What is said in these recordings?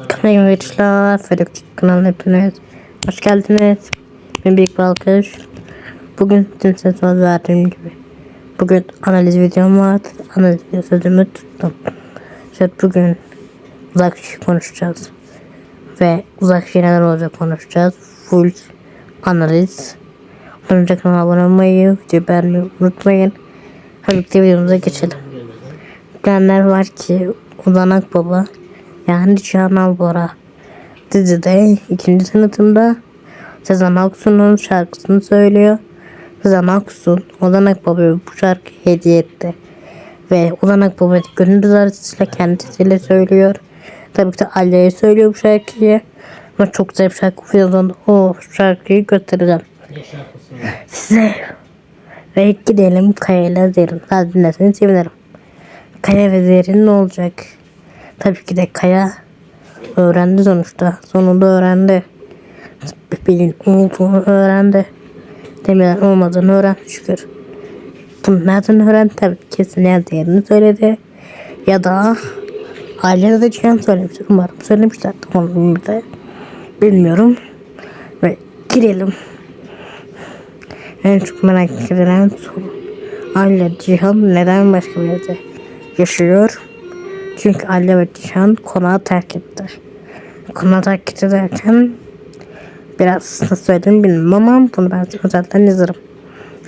Arkadaşlar Fedok kanalına hepiniz hoş geldiniz. Ben Büyük Balkış. Bugün tüm söz verdiğim gibi. Bugün analiz videom var. Analiz sözümü tuttum. İşte bugün uzak işi konuşacağız. Ve uzak şey neler olacak konuşacağız. Full analiz. Önce kanala abone olmayı, videoyu beğenmeyi unutmayın. Hadi videomuza geçelim. Bilenler var ki Uzanak Baba yani Canan Bora dizide ikinci tanıtımda Sezen Aksu'nun şarkısını söylüyor. Sezen Aksu Uzanak Baba'ya bu şarkıyı hediye etti. Ve Uzanak Baba gönül artistıyla kendisiyle söylüyor. Tabii ki de Alya'ya söylüyor bu şarkıyı. Ama çok güzel bir şarkı. Videoda o şarkıyı göstereceğim. Size ve gidelim Kaya ile Zerrin. Daha dinlerseniz sevinirim. Kaya ve Zerrin ne olacak? Tabii ki de Kaya öğrendi sonuçta. Sonunda öğrendi. Bebeğin olduğunu öğrendi. Demeden olmadığını öğrendi şükür. Bunu nereden öğrendi? Tabii kesin nerede yerini söyledi. Ya da ailede de Cihan söylemiştir. Umarım söylemişler. Onu da bilmiyorum. Ve girelim. En çok merak edilen soru. Aile Cihan neden başka bir yerde yaşıyor? Çünkü Aile ve Cihan konağı terk etti. Konağı terk ederken biraz nasıl söyleyeyim bilmiyorum ama bunu ben özelden yazarım.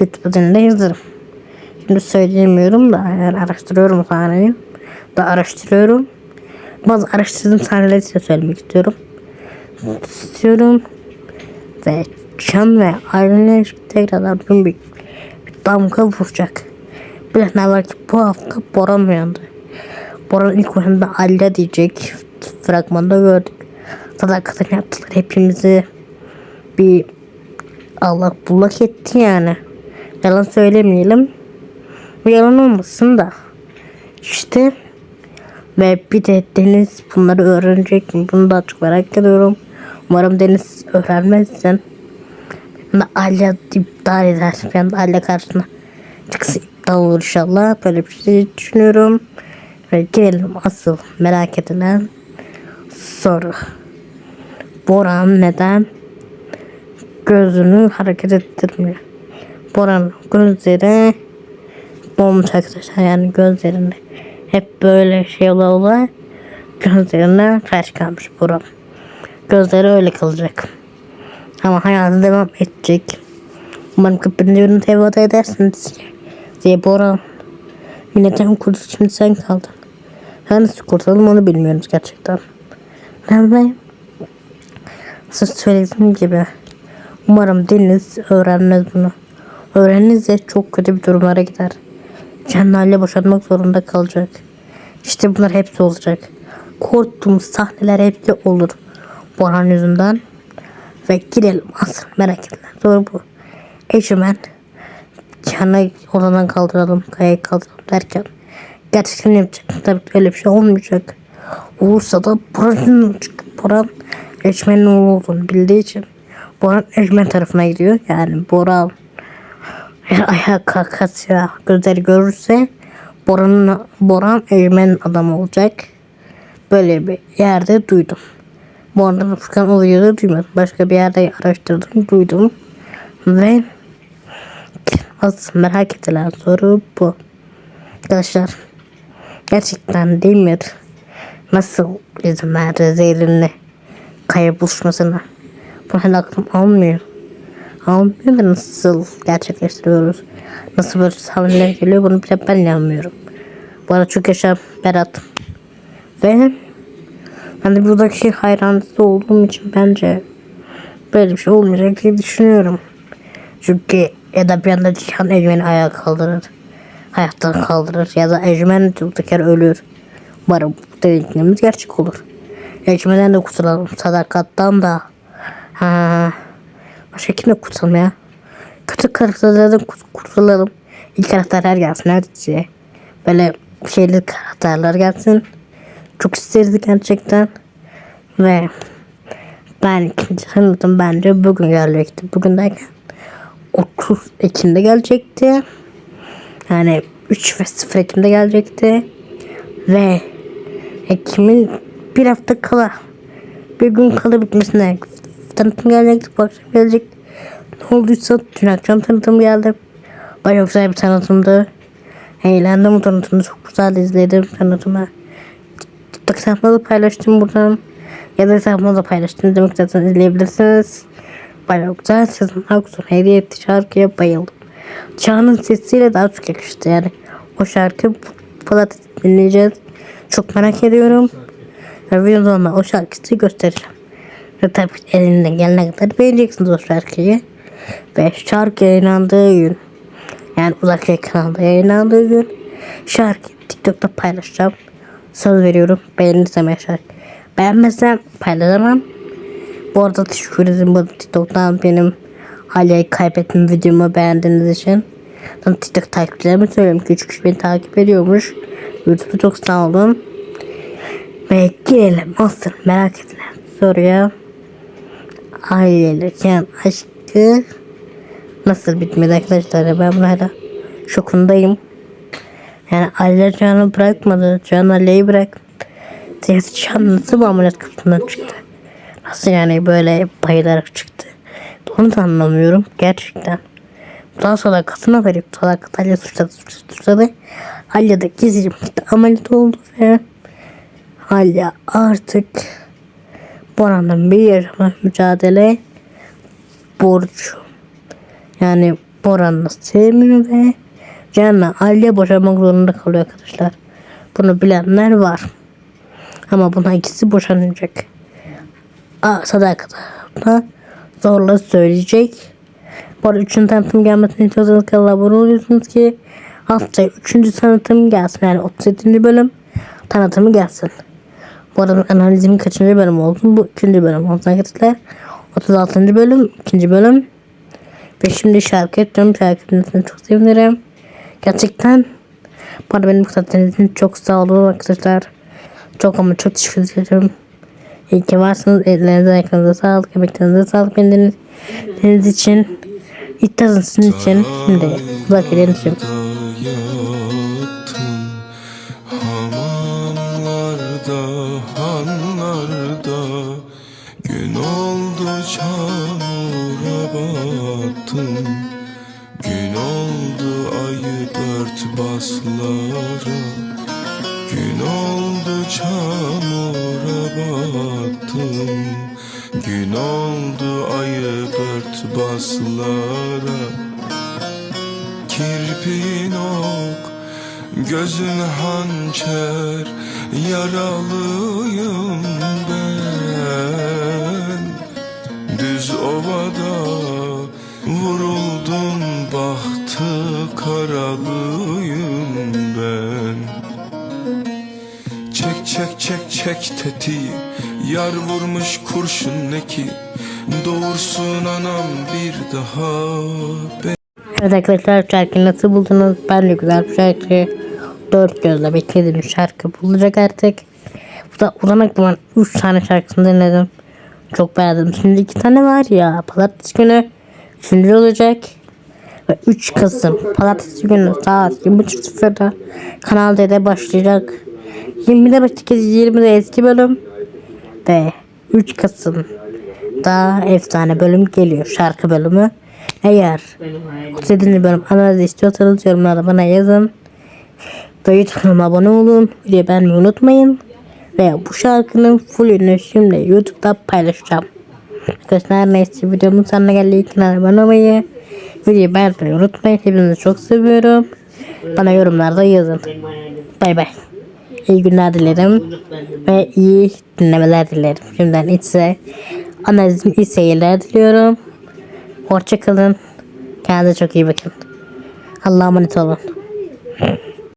YouTube üzerinde yazarım. Şimdi söyleyemiyorum da yani araştırıyorum sahneyi. Da araştırıyorum. Bazı araştırdığım sahneleri size söylemek istiyorum. İstiyorum. Ve Can ve Aileler tekrardan bir, bir damga vuracak. Bilenler var ki bu hafta Boran uyandı. Boran ilk oyunda Aile diyecek. Fragmanda gördük. Sadakatini yaptılar hepimizi. Bir Allah bullak etti yani. Yalan söylemeyelim. Bu yalan olmasın da. İşte ve bir de Deniz bunları öğrenecek mi? Bunu da çok merak ediyorum. Umarım Deniz öğrenmezsen ben Alya iptal eder. Ben Alya karşısına çıksa iptal olur inşallah. Böyle bir şey düşünüyorum. Ve gelelim asıl merak edilen soru. Boran neden gözünü hareket ettirmiyor? Boran gözleri bomba arkadaşlar yani gözlerinde hep böyle şey ola ola gözlerine felç kalmış Boran. Gözleri öyle kalacak. Ama hayatı devam edecek. Umarım köpürünü tevada edersiniz diye Boran. Milletten kurtul şimdi sen kaldın. Ben nasıl kurtulalım onu bilmiyoruz gerçekten. Ben de siz söylediğim gibi umarım Deniz öğrenmez bunu. Öğrenirse çok kötü bir durumlara gider. Cennale boşanmak zorunda kalacak. İşte bunlar hepsi olacak. Korktuğumuz sahneler hepsi olur. Boran yüzünden. Ve girelim asıl merak edilen soru bu. Eşimen Canı oradan kaldıralım, kayayı kaldıralım derken gerçekten yapacak. Tabii ki öyle bir şey olmayacak. Olursa da Boran'ın Boran Eşmen'in oğlu olduğunu bildiği için Boran Eşmen tarafına gidiyor. Yani Boran eğer ayağa kalkarsa gözleri görürse Boran'ın Boran Eşmen'in adamı olacak. Böyle bir yerde duydum. Bu arada Furkan o videoda duymadım. Başka bir yerde araştırdım, duydum. Ve asıl merak edilen soru bu. Arkadaşlar gerçekten Demir nasıl izin verdi Zeylin'le kaya buluşmasına? Bu hala aklım almıyor. Almıyor da nasıl gerçekleştiriyoruz? Nasıl böyle hamleler geliyor bunu bile ben inanmıyorum. Bu arada çok yaşa Berat. Ve ben de buradaki hayranlısı olduğum için bence böyle bir şey olmayacak diye düşünüyorum. Çünkü ya da bir anda Cihan Ecmen'i ayağa kaldırır. Hayattan kaldırır ya da Ecmen yere ölür. Umarım bu dediklerimiz gerçek olur. Ecmen'den de kurtulalım. Sadakattan da. Ha. Başka kimle kurtulalım ya? Kötü karakterlerden kurt- kurtulalım. İyi karakterler gelsin diziye. Böyle şeyli karakterler gelsin. Çok isteriz gerçekten. Ve ben ikinci tanıtım bence bugün gelecekti. Bugün derken 30 Ekim'de gelecekti. Yani 3 ve 0 Ekim'de gelecekti. Ve Ekim'in bir hafta kala Bir gün kala bitmesine tanıtım gelecekti. Bu akşam gelecek. Ne olduysa dün akşam tanıtım geldi. Bayağı güzel bir tanıtımdı. Eğlendim bu tanıtımda. Çok güzel izledim tanıtımı. TikTok sayfamda paylaştım buradan. Ya da hesabımda paylaştım. Demek zaten izleyebilirsiniz. Bayağı güzel. Sizin Aksun hediye etti şarkıya bayıldım. Çağan'ın sesiyle daha çok yakıştı yani. O şarkı Polat dinleyeceğiz. Çok merak ediyorum. Ve videomda o şarkıyı göstereceğim. Ve tabii elinden gelene kadar beğeneceksiniz o şarkıyı. Ve şarkı yayınlandığı gün yani uzak kanalda yayınlandığı gün şarkıyı TikTok'ta paylaşacağım. Söz veriyorum. Beğenirsem eğer şarkı. Beğenmezsem paylaşamam. Bu arada teşekkür ederim bu TikTok'tan benim Ali'yi kaybettim videomu beğendiğiniz için. Ben TikTok takipçilerime söylüyorum. Küçük kişi beni takip ediyormuş. YouTube'da çok sağ olun. Ve girelim asıl merak edilen soruya. Aileliyken aşkı nasıl bitmedi arkadaşlar? Ben bunu hala şokundayım. Yani aileler Can'ı bırakmadı. Can Ali'yi bıraktı. Can nasıl bu ameliyat kapısından çıktı? Nasıl yani böyle bayılarak çıktı? Onu da anlamıyorum gerçekten. Daha sonra kadına verip sonra Alya suçladı suçladı suçladı. Alya da gizli gitti ameliyat oldu ve Alya artık Boran'dan bir yaşama mücadele borcu. Yani Boran'ı sevmiyor ve Can'la Alya boşanmak zorunda kalıyor arkadaşlar. Bunu bilenler var. Ama buna ikisi boşanacak. Aa, sadakat adına zorla söyleyecek. Bu arada üçüncü tanıtım gelmesini istiyorsanız kanala abone oluyorsunuz ki haftaya üçüncü tanıtım gelsin. Yani 37. bölüm tanıtımı gelsin. Bu arada analizim kaçıncı bölüm oldu? Bu ikinci bölüm oldu arkadaşlar. 36. bölüm, ikinci bölüm. Ve şimdi şarkı yapacağım. Şarkı dinlediğiniz çok sevinirim. Gerçekten bu arada benim için çok sağ olun arkadaşlar. Çok ama çok teşekkür ederim. İyi ki varsınız. Ellerinize ayaklarınıza sağlık. Emeklerinize sağlık. Beni dinlediğiniz için. İttazın sizin için. Şimdi dört baslara Gün oldu çamura Oldu ayı dört baslara? Kirpin ok, gözün hançer Yaralıyım ben. Düz ovada vuruldum bahtı karalıyım ben. Çek çek çek çek tetiği Yar vurmuş kurşun neki Doğursun anam bir daha beni Evet arkadaşlar şarkıyı nasıl buldunuz? Bence güzel bir şarkı. Dört gözle beklediğim şarkı bulacak artık. Bu da uzanak zaman 3 tane şarkısını dinledim. Çok beğendim. Şimdi iki tane var ya. Pazartesi günü üçüncü olacak. Ve 3 Kasım Pazartesi günü saat 20.00'da Kanal D'de başlayacak. 20'de başlayacak 20'de eski bölüm. Ve 3 Kasım daha efsane bölüm geliyor. Şarkı bölümü. Eğer 37. bölüm analiz istiyorsanız yorumlarda bana yazın. Ve YouTube kanalıma abone olun. Videoyu beğenmeyi unutmayın. Ve bu şarkının fullünü şimdi YouTube'da paylaşacağım. Arkadaşlar neyse videomun sonuna geldik. Kanala abone olmayı, videoyu beğenmeyi unutmayın. Hepinizi çok seviyorum. Bana yorumlarda yazın. Bay bay. İyi günler dilerim. Ve iyi dinlemeler dilerim. Şimdiden size analizim iyi seyirler diliyorum. Hoşçakalın. Kendinize çok iyi bakın. Allah'a emanet olun.